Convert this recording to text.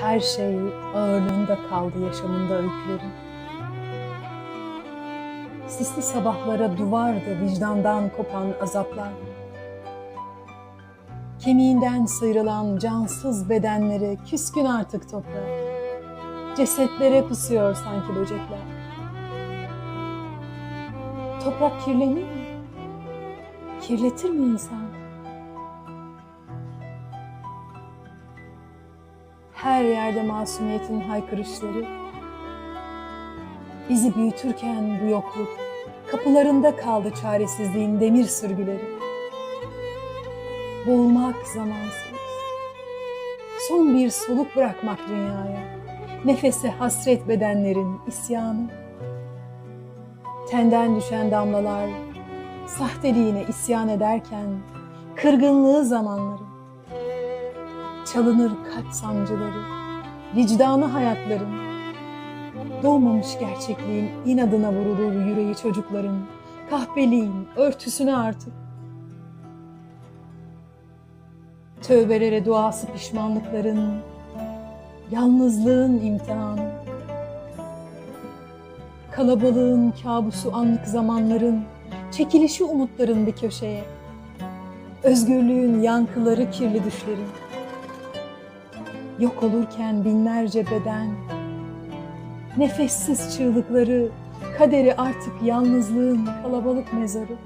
Her şey ağırlığında kaldı yaşamında öykülerin. Sisli sabahlara duvardı vicdandan kopan azaplar. Kemiğinden sıyrılan cansız bedenleri küskün artık toprağa. Cesetlere pusuyor sanki böcekler. Toprak kirlenir mi? Kirletir mi insan? Her yerde masumiyetin haykırışları. Bizi büyütürken bu yokluk, kapılarında kaldı çaresizliğin demir sürgüleri. Boğulmak zamansız. Son bir soluk bırakmak dünyaya. Nefese hasret bedenlerin isyanı. Tenden düşen damlalar sahteliğine isyan ederken kırgınlığı zamanları. Çalınır kalp sancıları, vicdanı hayatların. Doğmamış gerçekliğin inadına vurulur yüreği çocukların, kahpeliğin örtüsüne artık. Tövbelere duası pişmanlıkların, yalnızlığın imtihanı. Kalabalığın kabusu anlık zamanların, çekilişi umutların bir köşeye. Özgürlüğün yankıları kirli düşlerin. Yok olurken binlerce beden, nefessiz çığlıkları, kaderi artık yalnızlığın kalabalık mezarı.